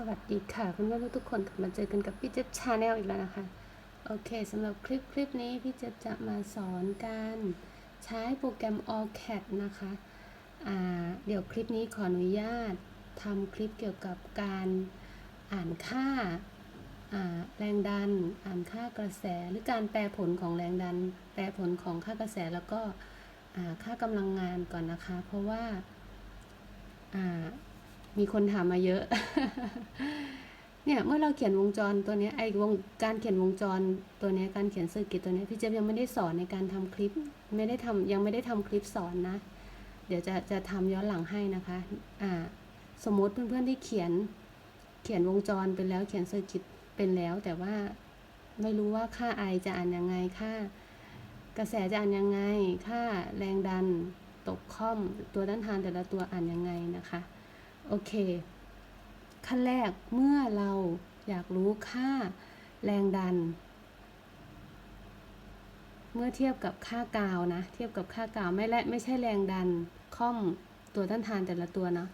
สวัสดีค่ะเพื่อนๆทุกคนกลับมาเจอกันกับพี่เจ็บชาแนลอีกแล้วนะคะ โอเคสำหรับคลิปคลิปนี้พี่เจ็บจะมาสอนการใช้โปรแกรม AllCAD นะคะอ่าเดี๋ยวคลิปนี้ขออนุญาตทำคลิปเกี่ยวกับการอ่านค่าอ่าแรงดัน อ่านค่ากระแส หรือการแปลผลของแรงดัน แปลผลของค่ากระแสแล้วก็อ่าค่ากำลังงานก่อนนะคะ เพราะว่าอ่า มีคนถามมาเยอะ เนี่ยเมื่อเราเขียนวงจรตัวนี้ไอ้วงการเขียนวงจรตัวนี้การเขียนเซอร์กิตตัวนี้พี่เจี๊ยบยังไม่ได้สอนในการทำคลิป ไม่ได้ทำยังไม่ได้ทำคลิปสอนนะ เดี๋ยวจะจะทำย้อนหลังให้นะคะอ่าสมมติเพื่อนๆที่เขียนเขียนวงจรเป็นแล้วเขียนเซอร์กิตเป็นแล้ว แต่ว่าไม่รู้ว่าค่า I จะอ่านยังไงค่ากระแสจะอ่านยังไง ค่าแรงดัน ตกค่อม ตัวด้านทานแต่ละตัวอ่านยังไงนะคะ โอเค ขั้นแรกเมื่อเราอยากรู้ค่าแรงดัน เมื่อเทียบกับค่ากาวนะ เทียบกับค่ากาวไม่และไม่ใช่แรงดันค่อมตัวต้านทานแต่ละตัวเนาะ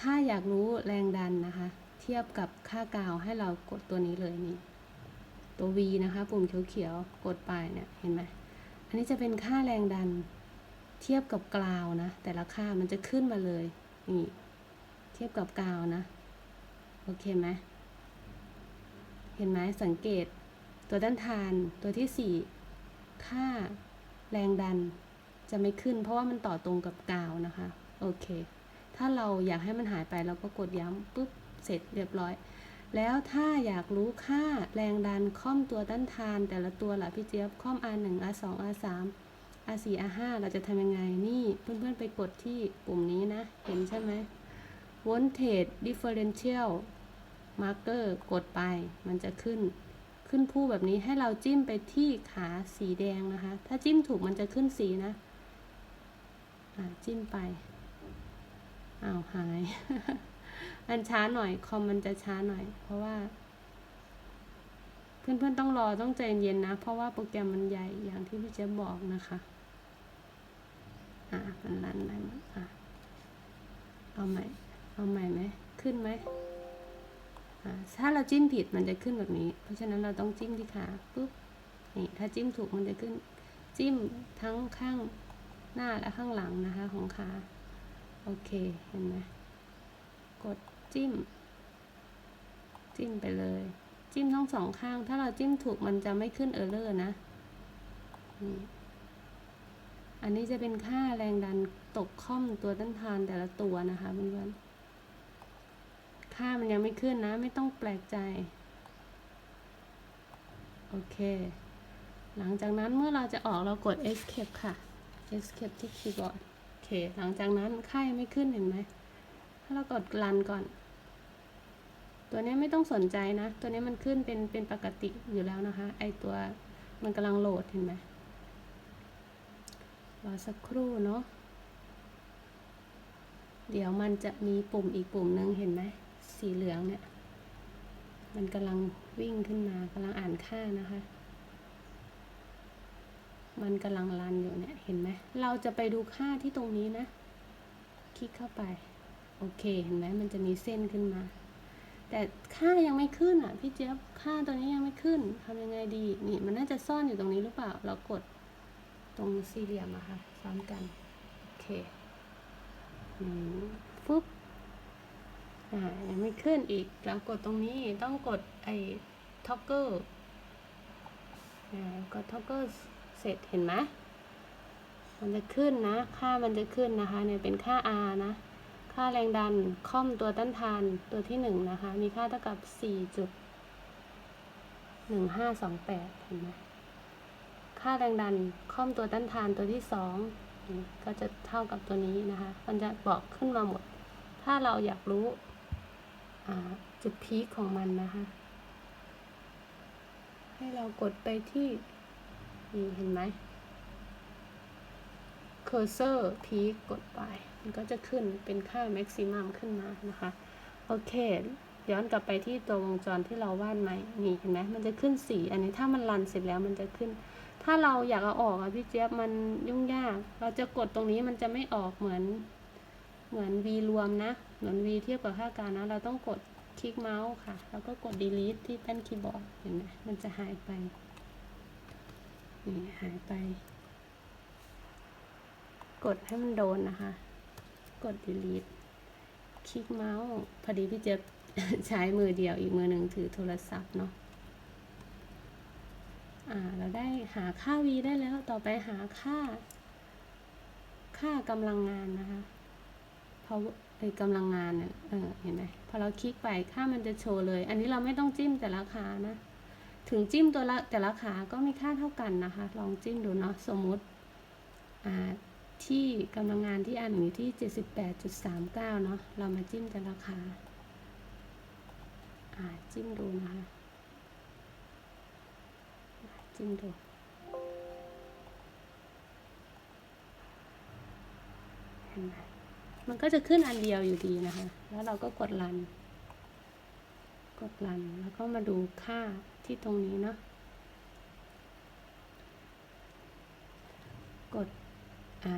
ถ้าอยากรู้แรงดันนะคะ เทียบกับค่ากาวให้เรากดตัวนี้เลยนี่ตัว V นะคะ ปุ่มเขียวๆกดไปเนี่ยเห็นไหมอันนี้จะเป็นค่าแรงดัน เทียบกับกราวนะ แต่ละค่ามันจะขึ้นมาเลยนี่ เทียบกับกาวนะ โอเคไหมเห็นไหมสังเกตตัวด้านทานตัวที่สี่ค่าแรงดันจะไม่ขึ้น เพราะว่ามันต่อตรงกับกาวนะคะ โอเค ถ้าเราอยากให้มันหายไปเราก็กดย้ำปุ๊บเสร็จเรียบร้อย แล้วถ้าอยากรู้ค่าแรงดันค่อมตัวด้านทาน แต่ละตัวล่ะพี่เจี๊ยบค่อม R1 R2 R3 R4 R5 เราจะทำยังไงนี่เพื่อนๆไปกดที่ปุ่มนี้นะ เห็นใช่ไหม voltage differential marker กดไป มันจะขึ้น ขึ้นผู้แบบนี้ให้เราจิ้มไปที่ขาสีแดงนะคะ ถ้าจิ้มถูกมันจะขึ้นสีนะจิ้มไป อ้าวหายมันช้าหน่อย คอมมันจะช้าหน่อย เพราะว่า เพื่อนๆต้องรอต้องใจเย็นนะ เพราะว่าโปรแกรมมันใหญ่อย่างที่พี่เจ๊บอกนะคะอ่ามันรันได้มั้ยอะเอาใหม่ เอาใหม่ไหมขึ้นไหมถ้าเราจิ้มผิดมันจะขึ้นแบบนี้ เพราะฉะนั้นเราต้องจิ้มที่ขาปุ๊บนี่ถ้าจิ้มถูกมันจะขึ้น จิ้มทั้งข้างหน้าและข้างหลังนะคะของขาโอเคเห็นไหมกดจิ้ม จิ้มไปเลย จิ้มทั้งสองข้าง ถ้าเราจิ้มถูกมันจะไม่ขึ้นเออร์เลอร์นะอันนี้จะเป็นค่าแรงดันตกค่อมตัวต้านทานแต่ละตัวนะคะเพื่อนๆ ค่ามันยังไม่ขึ้นนะ ไม่ต้องแปลกใจ โอเค หลังจากนั้นเมื่อเราจะออกเรากด escape ค่ะ escape ที่คีย์บอร์ด โอเค หลังจากนั้นค่ายังไม่ขึ้นเห็นไหมถ้าเรากด run ก่อน ตัวนี้ไม่ต้องสนใจนะ ตัวนี้มันขึ้นเป็นเป็นปกติอยู่แล้วนะคะ ไอตัวมันกำลังโหลดเห็นไหมรอสักครู่เนาะเดี๋ยวมันจะมีปุ่มอีกปุ่มหนึ่งเห็นไหม สีเหลืองเนี่ย มันกำลังวิ่งขึ้นมากำลังอ่านค่านะคะ มันกำลังรันอยู่เนี่ยเห็นไหมเราจะไปดูค่าที่ตรงนี้นะ คลิกเข้าไป โอเคเห็นไหมมันจะมีเส้นขึ้นมา แต่ค่ายังไม่ขึ้นอะพี่เจี๊ยบค่าตัวนี้ยังไม่ขึ้นทำยังไงดีนี่มันน่าจะซ่อนอยู่ตรงนี้หรือเปล่า เรากดตรงสี่เหลี่ยมอะค่ะซ้อนกัน โอเคอืมฟึ๊บ อ่ายังไม่ขึ้นอีกเรากดตรงนี้ต้องกดไอ้ท็อกเกอร์อ่ากดท็อกเกอร์เสร็จเห็นไหมมันจะขึ้นนะ ค่ามันจะขึ้นนะคะเนี่ยเป็นค่า R นะ ค่าแรงดันค่อมตัวต้านทานตัวที่หนึ่งนะคะ มีค่าเท่ากับสี่จุดหนึ่งห้าสองแปดเห็นไหมค่าแรงดันค่อมตัวต้านทานตัวที่สองก็จะเท่ากับตัวนี้นะคะ มันจะบอกขึ้นมาหมด ถ้าเราอยากรู้ จุดพีคของมันนะคะ ให้เรากดไปที่นี่เห็นไหม cursor peak กดไป มันก็จะขึ้นเป็นค่า maximum ขึ้นมานะคะ โอเค ย้อนกลับไปที่ตัววงจรที่เราวาดไหมนี่เห็นไหมมันจะขึ้นสี อันนี้ถ้ามันรันเสร็จแล้วมันจะขึ้น ถ้าเราอยากเอาออกอะพี่เจี๊ยบมันยุ่งยาก เราจะกดตรงนี้มันจะไม่ออกเหมือน เหมือน v รวมนะ เหมือน v เทียบกับค่าการนะ เราต้องกดคลิกเมาส์ค่ะ แล้วก็กด delete ที่แป้นคีย์บอร์ด เห็นไหมมันจะหายไป นี่หายไป กดให้มันโดนนะคะ กด delete คลิกเมาส์ พอดีพี่เจ๊ยบใช้มือเดียวอีกมือหนึ่งถือโทรศัพท์เนาะอ่า เราได้หาค่า v ได้แล้ว ต่อไปหาค่า ค่ากำลังงานนะคะ เพราะไอ้กำลังงานเนี่ยเออเห็นไหมพอเราคลิกไปค่ามันจะโชว์เลย อันนี้เราไม่ต้องจิ้มแต่ละขานะ ถึงจิ้มตัวละแต่ละขาก็มีค่าเท่ากันนะคะ ลองจิ้มดูเนาะสมมุติอ่าที่กำลังงานที่อันอยู่ที่ 78.39 เนาะเรามาจิ้มแต่ละขาอ่าจิ้มดูนะคะจิ้มดูเห็นไหม มันก็จะขึ้นอันเดียวอยู่ดีนะคะ แล้วเราก็กดรัน กดรัน แล้วก็มาดูค่าที่ตรงนี้เนาะ กดอ่า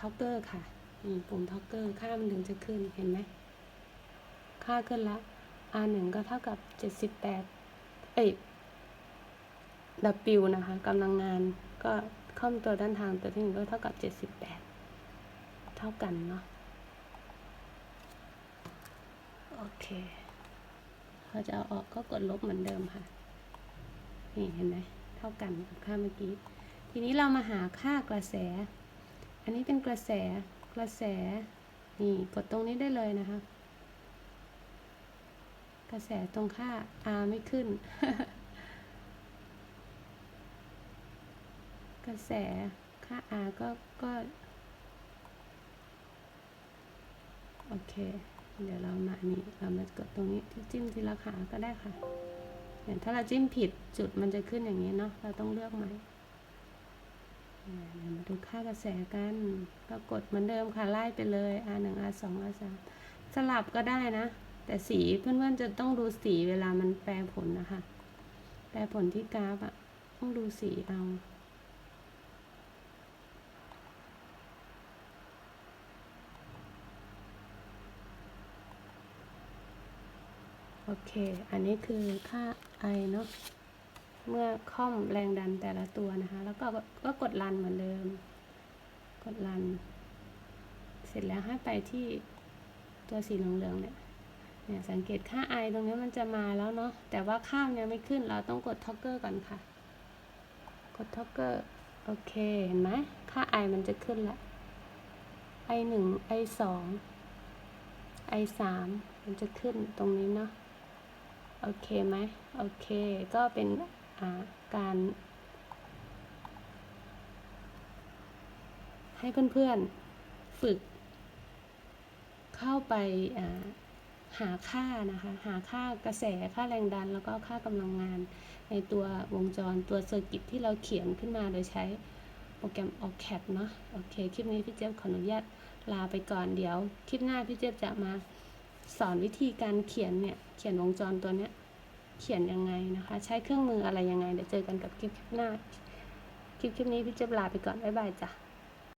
ท็อกเกอร์ค่ะนี่ปุ่มท็อกเกอร์ ค่ามันถึงจะขึ้น เห็นไหม ค่าขึ้นละ R หนึ่งก็เท่ากับ 78 เอ้ย W นะคะกำลังงานก็ข้อมตัวด้านทางตัวที่หนึ่งก็เท่ากับ 78 เท่ากันเนาะโอเคพอจะเอาออกก็กดลบเหมือนเดิมค่ะ นี่เห็นไหมเท่ากันกับค่าเมื่อกี้ ทีนี้เรามาหาค่ากระแส อันนี้เป็นกระแส กระแส นี่กดตรงนี้ได้เลยนะคะ กระแสตรงค่า R ไม่ขึ้น กระแสค่า R ก็ก็ โอเค เดี๋ยวเรามานี่เรามากดตรงนี้ที่จิ้มทีละขาก็ได้ค่ะเห็นถ้าเราจิ้มผิดจุดมันจะขึ้นอย่างนี้เนาะเราต้องเลือกใหม่เดี๋ยวมาดูค่ากระแสกันก็กดเหมือนเดิมค่ะไล่ไปเลย R หนึ่ง R สอง R สามสลับก็ได้นะ แต่สีเพื่อนๆจะต้องดูสีเวลามันแปลผลนะคะ แปลผลที่กราฟอะต้องดูสีเอา โอเค อันนี้คือค่า I เนาะ เมื่อค่อมแรงดันแต่ละตัวนะคะ แล้วก็ก็กดรันเหมือนเดิม กดรัน เสร็จแล้วให้ไปที่ตัวสีเหลืองๆเนี่ย เนี่ยสังเกตค่า I ตรงนี้มันจะมาแล้วเนาะ แต่ว่าค่ามันยังไม่ขึ้น เราต้องกดท็อกเกอร์ก่อนค่ะ กดท็อกเกอร์ โอเค เห็นไหม ค่า I มันจะขึ้นละ I หนึ่ง I สอง I สามมันจะขึ้นตรงนี้เนาะ โอเคไหมโอเค ก็เป็นการให้เพื่อนๆฝึก เข้าไปาหาค่านะคะ หาค่ากระแสค่าแรงดัน แล้วก็ค่ากำลังงานในตัววงจรตัวเซอร์กิตที่เราเขียนขึ้นมาโดยใช้โปรแกรม OCAD เนาะโอเค คลิปนี้พี่เจี๊ยบขออนุญาตลาไปก่อนเดี๋ยว คลิปหน้าพี่เจี๊ยบจะมา สอนวิธีการเขียนเนี่ย เขียนวงจรตัวเนี้ย เขียนยังไงนะคะ ใช้เครื่องมืออะไรยังไง เดี๋ยวเจอกันกับคลิปหน้า คลิปคลิปนี้พี่เจี๊ยบลาไปก่อน บ๊ายบายจ้ะ